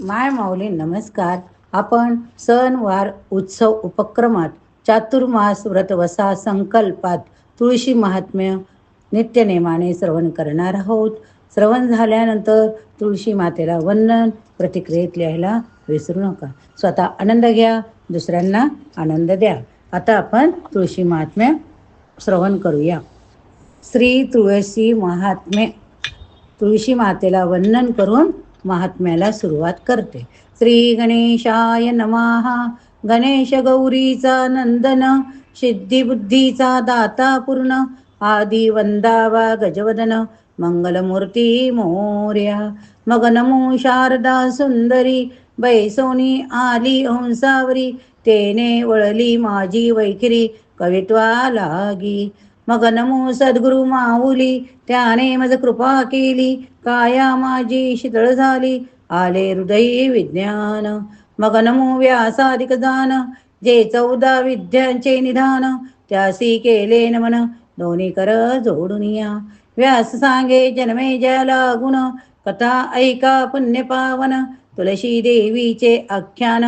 माय माऊली नमस्कार. आपण सणवार उत्सव उपक्रमात चातुर्मास व्रत वसा संकल्पात तुळशी महात्म्य नित्यनेमाने श्रवण करणार आहोत. श्रवण झाल्यानंतर तुळशी मातेला वंदन प्रतिक्रियेत लिहायला विसरू नका. स्वतः आनंद घ्या दुसऱ्यांना आनंद द्या. आता आपण तुळशी महात्म्य श्रवण करूया. श्री तुळशी महात्म्य तुळशी मातेला वंदन करून महात्म्याला सुरुवात करते. श्री गणेशाय नमाहा गणेश गौरीचा नंदन. सिद्धिबुद्धीचा दाता पूर्ण. आदी वंदावा गजवदन. मंगलमूर्ती मोर्या. मग नमो शारदा सुंदरी. बैसोनी आली हंसावरी. तेने वळली माझी वैखरी. कवित्वा लागी. मग नमो सद्गुरु माऊली त्याने मज कृपा केली. काया माझी शीतळ झाली आले हृदयी विज्ञान. मग नमो व्यासाधिक जान जे चौदा विद्यांचे निधान त्यासी केले नमन दोन्ही कर जोडून या. व्यास सांगे जन्मे जयाला गुण कथा ऐका पुण्य पावन तुलसी देवीचे आख्यान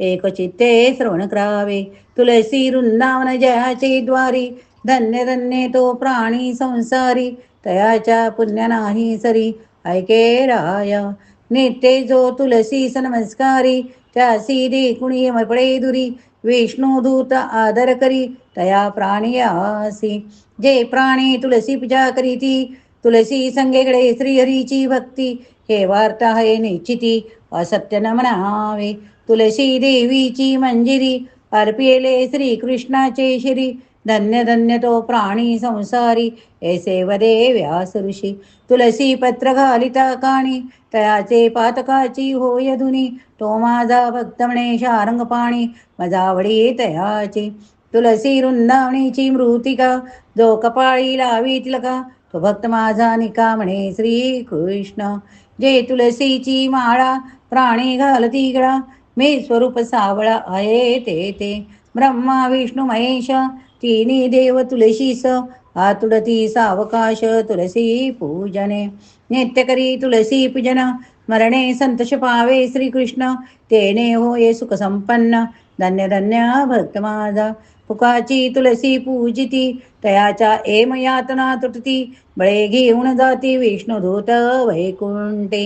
एक चित्ते श्रवण करावे. तुलसी वृंदावन जयाचे द्वारी धन्य धन्य तो प्राणी संसारी तयाच्या पुण्य नाही सरी. ऐके राया नेते जो तुलसी नमस्कारी त्यासी दे कुणी मरपडे दुरी. विष्णू दूत आदर करी तया प्राणी आसी. जे प्राणी तुलसी पूजा करीती तुलसी संगेकडे श्रीहरीची भक्ती. हे वार्ता हे निश्चिती असत्य न म्हणावे तुलसी देवीची मंजिरी अर्पिले श्रीकृष्णाचे श्री. धन्य धन्य तो प्राणी संसारी ऐसे वदे व्यास ऋषी। तुलसी पत्र घालिता काणी तयाचे पातकाची होय धुनी तो माझा भक्त म्हणे शारंग पाणी मजावडी तयाची। तुलसी वृंदावणीची मृतिका जो कपाळी लावी तिलका तो भक्त माझा निका म्हणे श्री कृष्ण जे तुलसीची माळा प्राणी घालती गळा मी स्वरूप सावळा आहे ते ते ब्रह्मा विष्णू महेश तिन्ही देव तुलसीस आतुडती सावकाश तुलसी पूजने. नित्य करी तुलसी पूजन मरणे संतोष पावे श्रीकृष्ण. तेने होये सुख संपन्न धन्य धन्य भक्त माझा. फुकाची तुलसी पूजिती तयाच्या एम यातना तुटती. बळे घेऊन जाती विष्णुदूत वैकुंठे.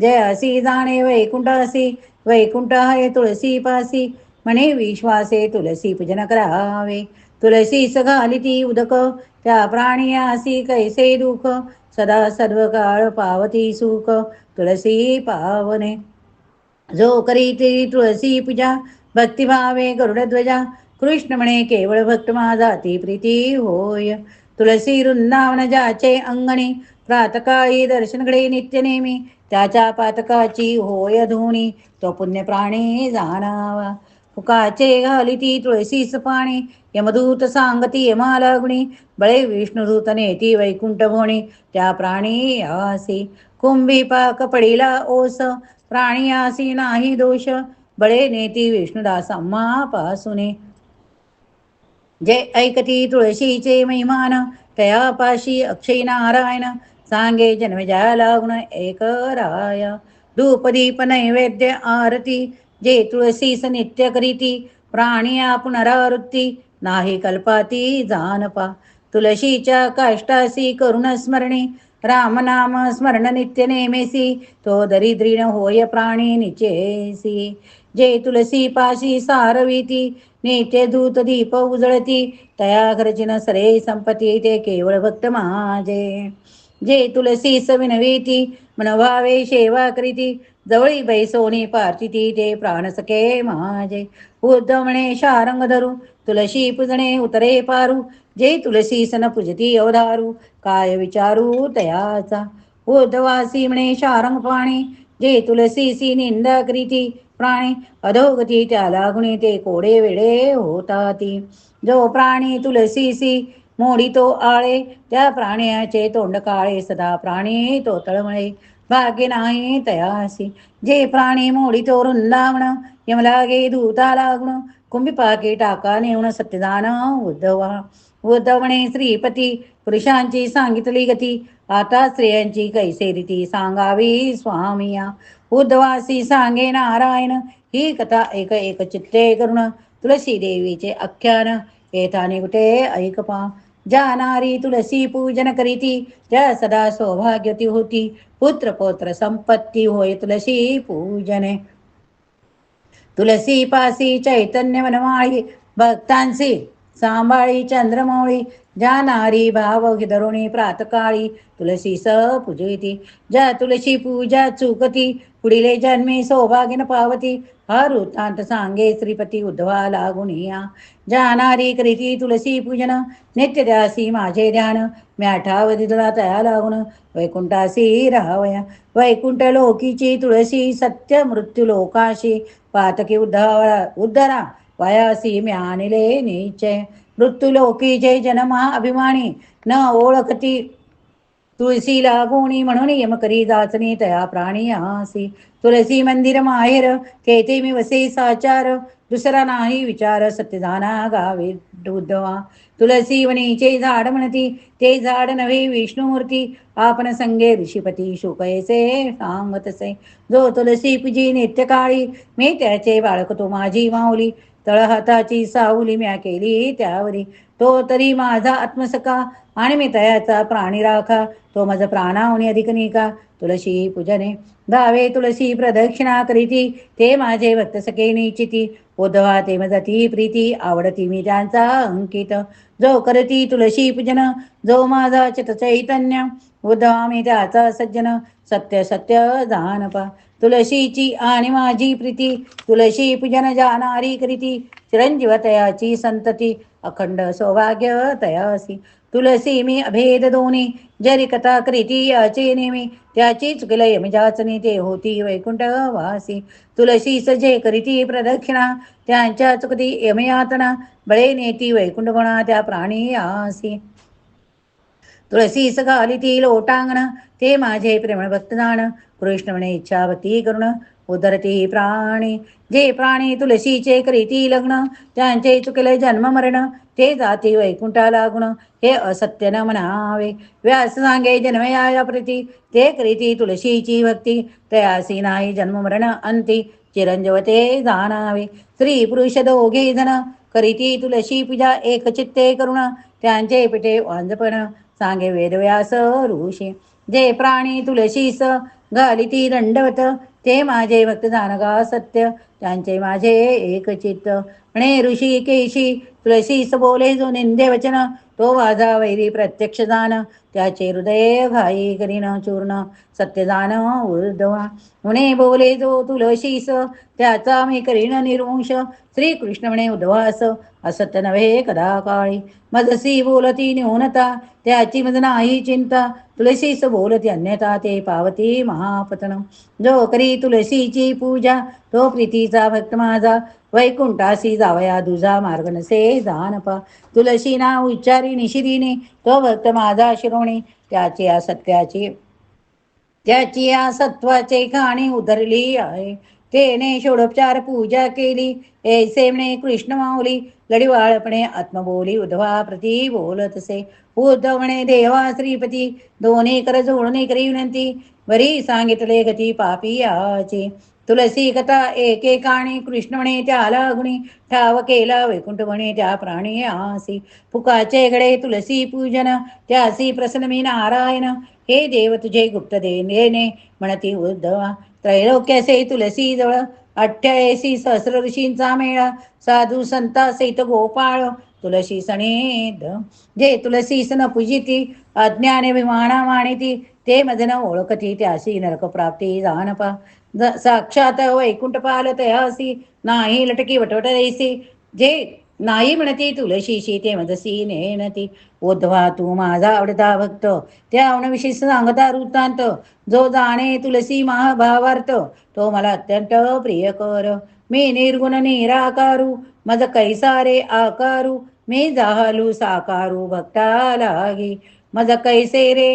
जयासी जाणे वैकुंठासी वैकुंठ आहे तुळसी पासी. म्हणे विश्वासे तुलसी पूजन करावे. तुलसी घालिती उदक त्या प्राणियासी कैसे दुःख? सदा सर्व काळ पावती सुख तुलसी पावने. जो करीती तुळसी पूजा भक्तिभावे गरुडध्वजा कृष्ण म्हणे केवळ भक्त माझा ती प्रीती होय. तुळसी वृंदावन जाचे अंगणी प्रातकाळी दर्शनकडे नित्य नेहमी त्याच्या पातकाची होय धुणी तो पुण्य प्राणी जाणावा. फुकाचे घाली ती तुळशीस पाणी यमदूत सांगती यमालागुणी बळे विष्णुदूत नेती वैकुंठ भोणी त्या प्राणी आसी कुंभी पाक पडिला ओस प्राणी आसी नाही दोष बळे नेती विष्णुदास पासुने जे ऐकती तुळशीचे महिमान तयापाशी अक्षय नारायण सांगे जन्मजा लागुण एक राय. धूपदीप नैवेद्य आरती जे तुळसीस नित्य करीती प्राणिया पुनरावृत्ती नाही कल्पाती जानपा तुळशीच्या काष्टासी करुण स्मरणी रामनाम स्मरण नित्य नेमेसी तो दरिद्रीण होय प्राणी निचेसी. जे तुलसी पाशी सारविती नित्य दूत दीप उजळती तया घरचिन सरे संपती ते केवळ भक्त माझे. जे तुलसी सविनवीती मनभावे सेवा करीती जवळी बैसोनी पार्थिती ते प्राणसके माझे. उद्धव म्हणे शारंग धरू तुलसी पूजणे उतरे पारू जे तुलसी सन पूजती अवधारू काय विचारू तयाचा. उद्धवासी म्हणे शारंग पाणी जे तुलसीसी निंदा करीती प्राणी अधोगती त्याला गुणी ते कोडे वेडे होता ती जो प्राणी तुलसीसी सी तो आळे त्या प्राण्याचे तोंड काळे सदा प्राणी तो तळमळे भाग्य नाही तयासी जे प्राणी मोडी तो वृंदावन यमलागे दूता लागण कुंभी पाके टाका नेऊन सत्यदान उद्धवा उद्धवणे श्रीपती पुरुषांची सांगितली गती आता स्त्रियांची कैसे रीती सांगावी स्वामिया उद्धवासी सांगे नारायण ही कथा एक एक चित्ते करुण तुळशी देवीचे आख्यान येताने कुठे ऐकपा जाणारी तुलसी पूजन करीती त्या सदा सौभाग्यती होती पुत्र पौत्र संपत्ती होय तुलसी पूजने। तुलसी पासी चैतन्य मनमाळी भक्तांसी सांभाळी चंद्रमौळी जानारी भाव धरुणी प्रातकाळी तुलसी स पूजयती ज्या तुलसी पूजा चुकती पुढीले जन्मी सौभाग्यन पावती हा वृत्तांत सांगे श्रीपती उद्धवा लागुनिया जानारी कृती तुलसी पूजन नित्य द्यासी माझे ध्यान म्याठावधी तुला तया लागून वैकुंठासी राहावया. वैकुंठ लोकीची तुळशी सत्य मृत्यू लोकाशी पातकी उद्धवा उद्धरा वयासी म्यानिले नीचे मृत्युलोकी जय जनमा अभिमानी न ओळखती तुळसी लागोणी म्हणून यम करी जाचणी तया प्राणी आसी तुलसी मंदिर माहेर केते मी वसे साचार दुसरा नाही विचार सत्यदाना गावे उद्धवा तुलसी वनीचे झाड म्हणती ते झाड नव्हे विष्णुमूर्ती आपण संगे ऋषीपती शुकयसे सांगतसे जो तुलसी पूजी नित्यकाळी मी त्याचे बाळकतो माझी माऊली तळहाताची सावली म्या केली त्यावरी. तो तरी माझा आत्मसखा आणि मी तयाचा प्राणी राखा. तो माझा प्राणाहुनी अधिक निका. तुळशी पूजने दावे तुळशी प्रदक्षिणा करीती. ते माझे भक्त सखे निचिती ओधवा ते माझा ती प्रीती. आवडती मी त्यांचा अंकित. जो करती तुळशी पूजन जो माझा चित चैतन्य. उद्धवा मी त्याचा सज्जन. सत्य सत्य जानपा तुळशीची आणि माझी प्रीती. तुळशी पूजन जाणारी कृती चिरंजीव तयाची संतती. अखंड सौभाग्य तयासी. तुलसी मी अभेद दोन्ही जरी कथा करीती याचे नेमी. त्याची चुकले यमजाचनी ते होती वैकुंठ वासी तुलसी सजे करीती प्रदक्षिणा. त्यांच्या चुकती यमयातना. बळे नेती वैकुंठ गुणा त्या प्राणी आसी. तुळसीस ती लोटांगण. ते माझे प्रेमळ भक्तदान कृष्णमणे इच्छावती करुण उदरती प्राणी. जे प्राणी तुलसीचे करीती लग्न त्यांचे चुकले जन्म मरण ते जाती वैकुंठाला गुण हे असत्य न म्हणावे. व्यास सांगे जन्मया प्रीती ते करीती तुलसीची भक्ती तयासी नाही जन्म मरण अंती चिरंजीव ते जाणावे. स्त्री पुरुष दोघे जण करीती तुलसी पूजा एक चित्ते करुण त्यांचे पिठे वांजपण सांगे वेदव्यास ऋषी. जे प्राणी तुलसीस घालिती दंडवत ते माझे भक्त जानगा सत्य त्यांचे माझे एक चित्त म्हणे ऋषी केशी तुळशीस बोले जो निंदे वचन तो माझा वैरी प्रत्यक्ष जाण त्याचे हृदय घाई करीन चूर्ण सत्यदान उर्धवा म्हणे बोले जो तुलशीस त्याचा मी करीन निर्वंश. श्रीकृष्ण म्हणे उद्धवास असत्य नव्हे कदा काळी. मजसी बोलती न्यूनता त्याची मज नाही चिंता. तुलसीस बोलती अन्यथा ते पावती महापतन. जो करी तुलसीची पूजा तो प्रीतीचा भक्त माझा. वैकुंठासी जावया दुजा मार्ग नसे जानपा तुलसी ना उच्चारी निशिदीने तो भक्त माझा शिरोणी त्याची असत्याची त्याची या सत्वाचे खाणी उधरली आहे. तेने षोडोपचार पूजा केली. ऐसे म्हणे कृष्ण माऊली लढीवाळपणे आत्मबोली उद्धवा प्रती बोलत असे. उद्धव म्हणे देवा श्रीपती दोन्ही कर जोडणे करी विनंती. बरी सांगितले गती पापी याची तुलसी कथा एकेकाणी कृष्णणे त्याला गुणी ठाव केला वैकुंठ म्हणे त्या प्राणी आसी फुकाचे गडे तुलसी पूजन त्यासी प्रसन्न मी नारायण हे देव तुझे गुप्त देणे म्हणती उद्धवा त्रैलोक्यासे तुलसी जवळ अठ्ठ्याऐंशी सहस्र ऋषींचा मेळा साधू संता सहित गोपाळ तुलसी सणेद जे तुलसीस न पूजिती अज्ञाने विमाना माणिती ते मजन ओळखती त्याशी नरक प्राप्ती जानपा साक्षात वैकुंठ पाल तयासी नाही लटकी वटवट जे नाही म्हणती तुलशीशी ते मदसी नेणती. ओधवा तू माझा आवडता भक्त. त्या अवनविषयी सांगता वृत्तांत. जो जाणे तुलसी महाभावार्थ तो मला अत्यंत प्रिय कर. मी निर्गुण निराकारू मज कैसारे आकारू. मी जाहलू साकारू भक्ता लागी. मज कैसे रे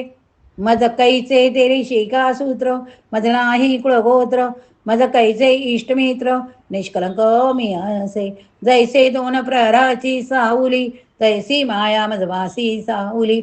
मज कैचे तेरे शिका सूत्र मज नाही कुळगोत्र मज कैचे इष्टमित्र निष्कलंक मी असे. जैसे दोन प्रहराची सावली तैसी माया मजमासी साहुली.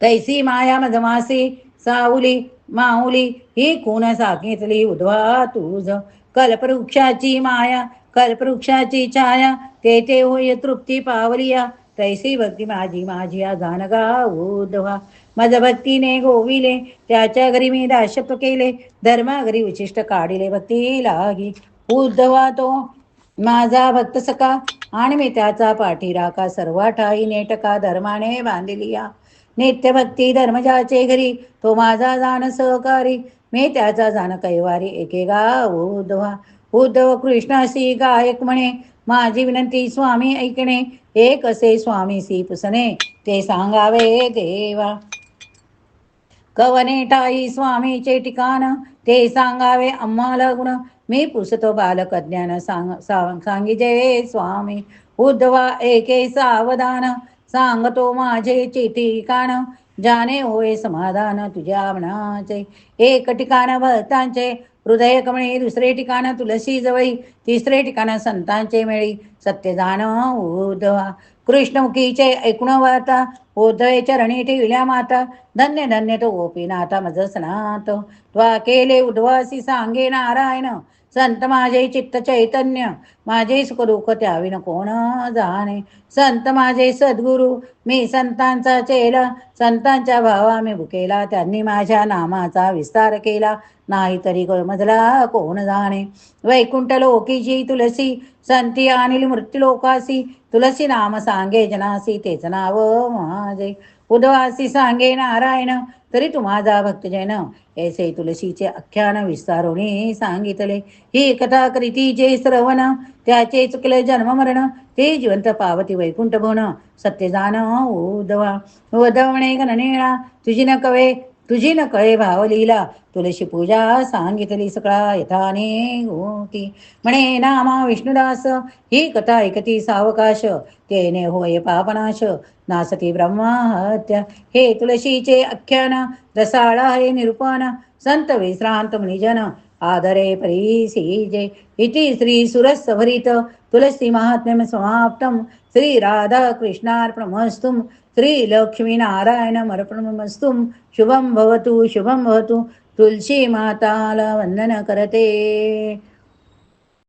तैसी माया मधमासी सावली माऊली ही कुण सांगितली उद्वा तुझ कल्पवृक्षाची माया कल्पवृक्षाची छाया तेथे होय तृप्ती पावलिया तैसी भक्ती माझी माझी गाणगा उद्वा माझ्या भक्तीने गोविले त्याच्या घरी मी दाशप केले धर्मा घरी विशिष्ट काढिले भक्ती लागी उद्धवा तो माझा भक्त सका आणि मी त्याचा पाठीराका सर्व ठाई नेटका धर्माने बांधिलिया नित्य भक्ती धर्मजाचे घरी तो माझा जाण सहकारी मी त्याचा जाण कैवारी एके गा उद्धवा उद्धव कृष्णासी गायक म्हणे माझी विनंती स्वामी ऐकणे एक असे स्वामी सी पुसणे ते सांगावे देवा कवनेटाई स्वामीचे ठिकाण ते सांगावे आम्हाला गुण मी पुसतो बालक ज्ञान सांग सांगिजे स्वामी. उद्धवा एके सावधान सांगतो माझे ठिकाण जाने होय समाधान तुझ्या मनाचे. एक ठिकाण भक्तांचे हृदय कमळे दुसरे ठिकाण तुलसी जवळी तिसरे ठिकाण संतांचे मेळी. सत्य जाण उद्धवा कृष्णमुखीचे ऐकून वाता उद्धवे चरणी ठेवल्या माता. धन्य धन्य तो गोपीनाथा मज स्नात त्वा केले उद्वासी सांगे नारायण. संत माझे चित्त चैतन्य माझे सुख त्यावी त्याविन कोण जाणे? संत माझे सद्गुरु मी संतांचा चेला संतांच्या भावा मी भुकेला त्यांनी माझ्या नामाचा विस्तार केला. नाही तरी मजला कोण जाणे? वैकुंठ लोकीची तुलसी संती आणि मृत्यू लोकासी तुलसी नाम सांगे जनासी तेच नाव माझे. उदवासी सांगे नारायण तरी तू माझा भक्तजन. ऐसे तुलसीचे आख्यान विस्तारोने सांगितले. ही कथा कृतीचे जे श्रवण त्याचे चुकले जन्म मरण ते जिवंत पावती वैकुंठ भवन सत्य जाण उदवा. उदवणे गणनेळा तुझी न कवे तुझी न कळे भावलीला तुळशी पूजा सांगितली सकळा यथाने होती. म्हणे नामा विष्णुदास ही कथा ऐकती सावकाश तेने होय पापनाश नासती ब्रह्महत्या. हे तुळशीचे आख्यान रसाळा हे निरूपण संत विश्रांत मुनिजन आदरे जे इति श्री सुरसभरित तुलसी महात्म्यम समाप्तम श्री राधा कृष्णार्पणमस्तुम श्रीलक्ष्मीनारायणमर्पणमस्तु शुभं भवतु शुभं भवतु। तुलसीमाताला वन्दन करते।